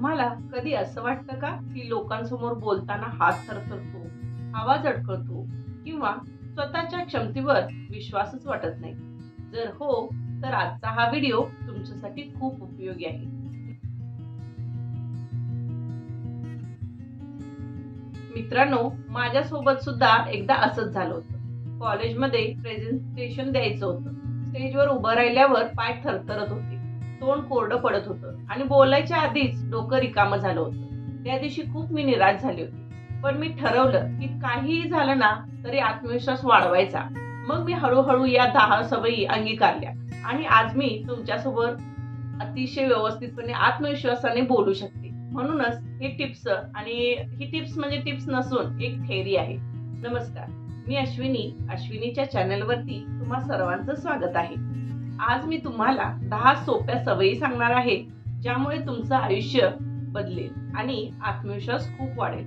तुम्हाला कधी असं वाटतं का की लोकांसमोर बोलताना हात थरथरतो आवाज अडकळतो किंवा स्वतःच्या क्षमतेवर विश्वासच वाटत नाही? जर हो तर आजचा हा व्हिडिओ तुमच्यासाठी खूप उपयोगी आहे. मित्रांनो माझ्यासोबत सुद्धा एकदा असंच झालं होतं. कॉलेजमध्ये प्रेझेंटेशन द्यायचं होतं. स्टेजवर उभं राहिल्यावर पाय थरथरत होते. तोंड कोरडं पडत होतं. आणि बोलायच्या आधीच डोकं रिकामं झालं होतं. त्या दिवशी खूप मी निराश झाली होती. पण मी ठरवलं की काहीही झालं ना तरी आत्मविश्वास वाढवायचा. मग मी हळूहळू या दहा सवयी अंगीकारल्या. आणि आज मी तुमच्यासोबत अतिशय व्यवस्थितपणे आत्मविश्वासाने बोलू शकते. म्हणूनच हे टिप्स आणि ही टिप्स म्हणजे टिप्स नसून एक थेरी आहे. नमस्कार. मी अश्विनी. अश्विनीच्या चॅनलवरती तुम्हा सर्वांचं स्वागत आहे. आज मी तुम्हाला दहा सोप्या सवयी सांगणार आहे. ज्यामुळे तुमचं आयुष्य बदलेल आणि आत्मविश्वास खूप वाढेल.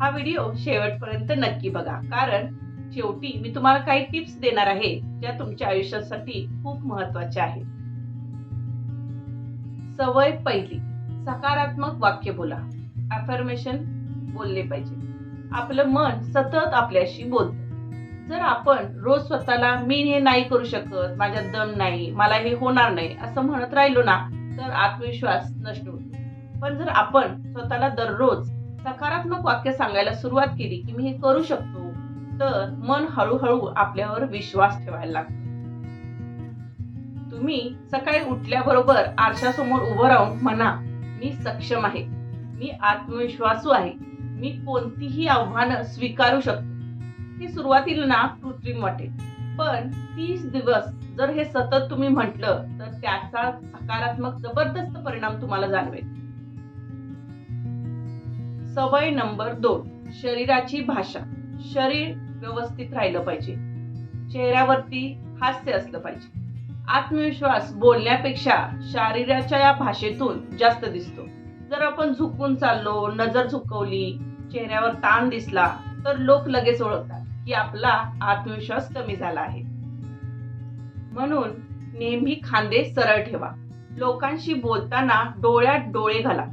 हा व्हिडिओ शेवटपर्यंत नक्की बघा. कारण शेवटी मी तुम्हाला काही टिप्स देणार आहे ज्या तुमच्या आयुष्यासाठी खूप महत्त्वाच्या आहेत. सवय पहिली. सकारात्मक वाक्य बोला. अफर्मेशन बोलले पाहिजे. आपलं मन सतत आपल्याशी बोलत. जर आपण रोज स्वतःला मी हे नाही करू शकत माझ्यात दम नाही मला हे होणार नाही असं म्हणत राहिलो ना तर आत्मविश्वास नष्ट होतो. पण जर आपण स्वतःला दररोज सकारात्मक वाक्य सांगायला सुरुवात केली की मी हे करू शकतो तर मन हळूहळू आपल्यावर विश्वास ठेवायला लागतो. तुम्ही सकाळी उठल्याबरोबर आरशासमोर उभं राहून म्हणा मी सक्षम आहे. मी आत्मविश्वासू आहे. मी कोणतीही आव्हानं स्वीकारू शकतो. हे सुरुवातीला ना कृत्रिम वाटेल. पण तीस दिवस जर हे सतत तुम्ही म्हटलं तर त्याचा सकारात्मक जबरदस्त परिणाम तुम्हाला जाणवेल. सवय नंबर दोन शरीराची भाषा. शरीर व्यवस्थित राहिलं पाहिजे. चेहऱ्यावरती हास्य असलं पाहिजे. आत्मविश्वास बोलण्यापेक्षा शरीराच्या या भाषेतून जास्त दिसतो. जर आपण झुकून चाललो नजर झुकवली चेहऱ्यावर ताण दिसला तर लोक लगेच ओळखतात. की आपला आत्मविश्वास कमी झाला आहे. म्हणून नेहमी खांदे सरळ ठेवा. लोकांशी बोलताना डोळ्यात डोळे घाला.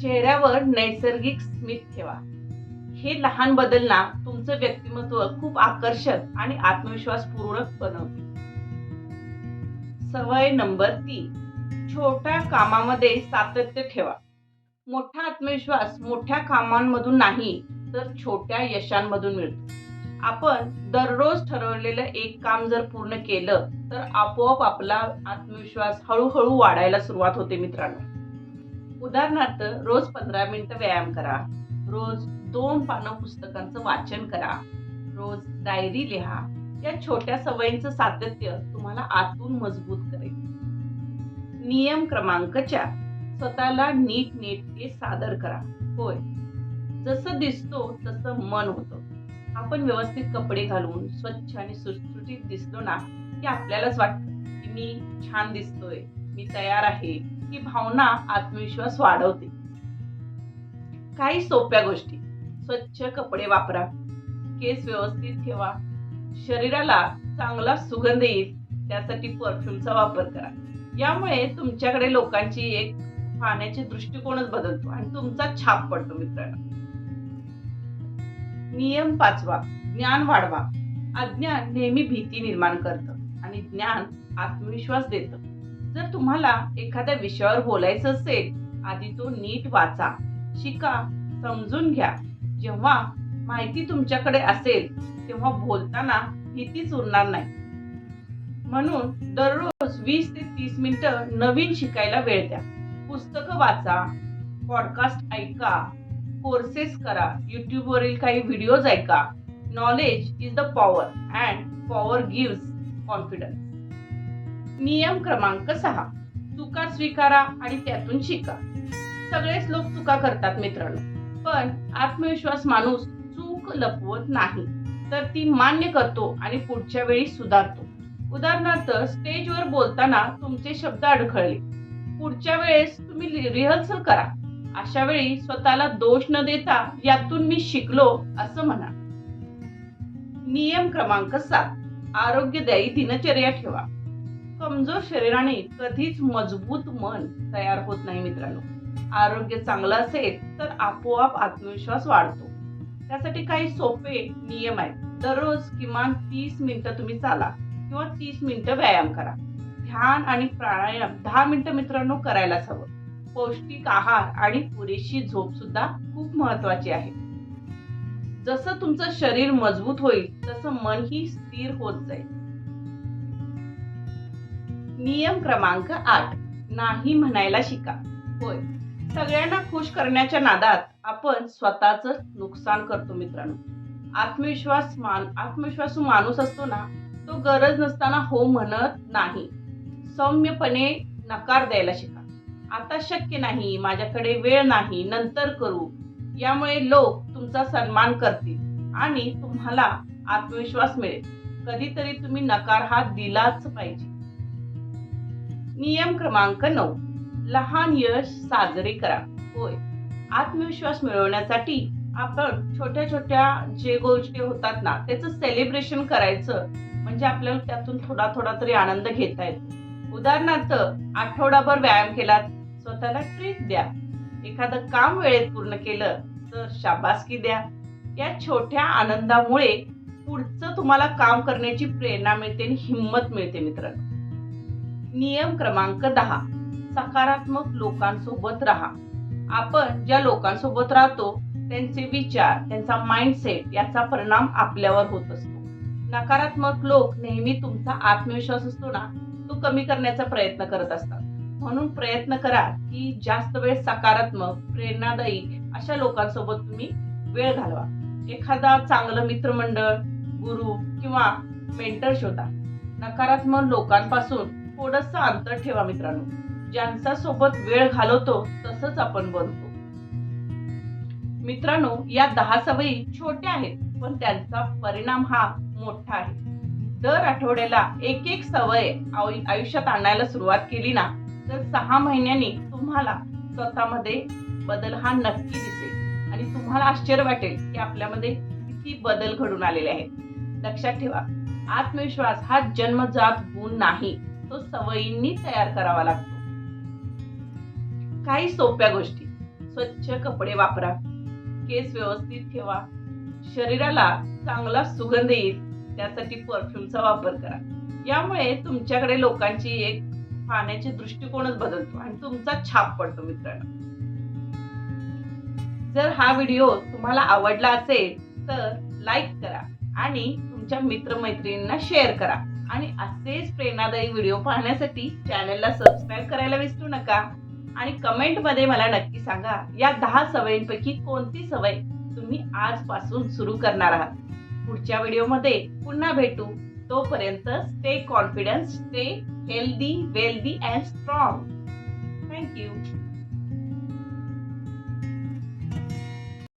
चेहऱ्यावर नैसर्गिक स्मित ठेवा. हे लहान बदल ना तुमचं व्यक्तिमत्व खूप आकर्षक आणि आत्मविश्वास पूर्ण बनवते. सवय नंबर तीन. छोट्या कामामध्ये सातत्य ठेवा. मोठा आत्मविश्वास मोठ्या कामांमधून नाही तर छोट्या यशांमधून मिळतो. आपण दररोज ठरवलेलं एक काम जर पूर्ण केलं तर आपोआप आपला आत्मविश्वास हळूहळू वाढायला सुरुवात होते मित्रांनो. उदाहरणार्थ रोज पंधरा मिनिटं व्यायाम करा रोज दोन पानं पुस्तकांचं वाचन करा रोज डायरी लिहा या छोट्या सवयींचं सातत्य तुम्हाला आतून मजबूत करेल. नियम क्रमांक चार स्वतःला नीट नेटके सादर करा. होय. जसं दिसतो तसं मन होतं. आपण व्यवस्थित कपडे घालून स्वच्छ आणि सुटसुटीत दिसलो ना की आपल्यालाच वाटतं की मी छान दिसतोय मी तयार आहे ही भावना आत्मविश्वास वाढवते. काही सोप्या गोष्टी. स्वच्छ कपडे वापरा. केस व्यवस्थित ठेवा. शरीराला चांगला सुगंध येईल त्यासाठी परफ्यूमचा वापर करा. यामुळे तुमच्याकडे लोकांची एक पाहण्याचे दृष्टिकोनच बदलतो आणि तुमचा छाप पडतो मित्रांनो. नियम पाचवा ज्ञान वाढवा. अज्ञान नेहमी भीती निर्माण करतं आणि ज्ञान आत्मविश्वास देतं. जर तुम्हाला एखाद्या विषयावर बोलायचं असेल आधी तो नीट वाचा शिका समजून घ्या. जेव्हा माहिती तुमच्याकडे असेल तेव्हा बोलताना भीतीच उरणार नाही. म्हणून दररोज वीस ते तीस मिनिटं नवीन शिकायला वेळ द्या. पुस्तकं वाचा पॉडकास्ट ऐका कोर्सेस करा. YouTube वरील काही व्हिडिओज ऐका. Knowledge is the power and power gives confidence नियम क्रमांक सहा. चुका स्वीकारा आणि त्यातून शिका. सगळेच लोक चुका करतात मित्रांनो. पण आत्मविश्वास माणूस चूक लपवत नाही. तर ती मान्य करतो आणि पुढच्या वेळी सुधारतो. उदाहरणार्थ स्टेजवर बोलताना तुमचे शब्द अडखळले. पुढच्या वेळेस तुम्ही रिहर्सल करा. अशा वेळी स्वतःला दोष न देता यातून मी शिकलो असं म्हणा. नियम क्रमांक सात. आरोग्यदायी दिनचर्या ठेवा. कमजोर शरीराने कधीच मजबूत मन तयार होत नाही मित्रांनो. आरोग्य चांगलं असेल तर आपोआप आत्मविश्वास वाढतो. त्यासाठी काही सोपे नियम आहेत. दररोज किमान तीस मिनिटं तुम्ही चाला किंवा तीस मिनिटं व्यायाम करा. ध्यान आणि प्राणायाम दहा मिनिटं मित्रांनो करायलाच हवं. पौष्टिक आहार आणि पुरेशी झोप सुद्धा खूप महत्वाची आहे. जसं तुमचं शरीर मजबूत होईल तसं मनही स्थिर होत जाईल. नियम क्रमांक आठ नाही म्हणायला शिका. होय. सगळ्यांना खुश करण्याच्या नादात आपण स्वतःच नुकसान करतो मित्रांनो. आत्मविश्वास मान आत्मविश्वासू माणूस असतो ना तो गरज नसताना हो म्हणत नाही. सौम्यपणे नकार द्यायला शिका. आता शक्य नाही माझ्याकडे वेळ नाही नंतर करू. यामुळे लोक तुमचा सन्मान करतील आणि तुम्हाला आत्मविश्वास मिळेल. कधीतरी तुम्ही नकार हा दिलाच पाहिजे. नियम क्रमांक नऊ. लहान यश साजरे करा. होय. आत्मविश्वास मिळवण्यासाठी आपण छोट्या छोट्या जे गोष्टी होतात ना त्याचं सेलिब्रेशन करायचं. म्हणजे आपल्याला त्यातून थोडा थोडा तरी आनंद घेता येतो. उदाहरणार्थ आठवडाभर व्यायाम केलात. स्वतःला ट्रीट द्या. एखादं काम वेळेत पूर्ण केलं तर शाबासकी द्या. या छोट्या आनंदामुळे पुढचं तुम्हाला काम करण्याची प्रेरणा मिळते आणि हिंमत मिळते मित्रांनो. नियम क्रमांक दहा. सकारात्मक लोकांसोबत राहा. आपण ज्या लोकांसोबत राहतो त्यांचे विचार त्यांचा माइंडसेट याचा परिणाम आपल्यावर होत असतो. नकारात्मक लोक नेहमी तुमचा आत्मविश्वास असतो ना तो कमी करण्याचा प्रयत्न करत असतात. म्हणून प्रयत्न करा की जास्त वेळ सकारात्मक प्रेरणादायी अशा लोकांसोबत तुम्ही वेळ घालवा. एखादा चांगलं मित्रमंडळ गुरु किंवा मेंटर शोधा. नकारात्मक लोकांपासून थोडस अंतर ठेवा मित्रांनो. ज्यांचा सोबत वेळ घालवतो तसंच आपण बनतो. मित्रांनो या दहा सवयी छोट्या आहेत पण त्यांचा परिणाम हा मोठा आहे. दर आठवड्याला एक एक सवय आयुष्यात आणायला सुरुवात केली ना तर सहा महिन्यांनी तुम्हाला स्वतःमध्ये बदल हा नक्की दिसेल. आणि तुम्हाला आश्चर्य वाटेल की आपल्यामध्ये किती बदल घडून आलेले आहेत. लक्षात ठेवा आत्मविश्वास हा जन्मजात गुण नाही. तो सवयींनी तयार करावा लागतो. काही सोप्या गोष्टी. स्वच्छ कपडे वापरा. केस व्यवस्थित ठेवा. शरीराला चांगला सुगंध येईल त्यासाठी परफ्यूमचा वापर करा. यामुळे तुमच्याकडे लोकांची एक पाहण्याचे दृष्टिकोनच बदलतो आणि तुमचा छाप पडतो मित्रांनो. जर हा व्हिडिओ तुम्हाला आवडला असेल तर लाईक करा आणि तुमच्या मित्रमैत्रिणींना शेअर करा. आणि असेच प्रेरणादायी व्हिडिओ पाहण्यासाठी चॅनलला सबस्क्राईब करायला विसरू नका. आणि कमेंटमध्ये मला नक्की सांगा या दहा सवयींपैकी कोणती सवय तुम्ही आजपासून सुरू करणार आहात? पुढच्या व्हिडिओमध्ये पुन्हा भेटू. तोपर्यंत stay confidence stay healthy wealthy and strong thank you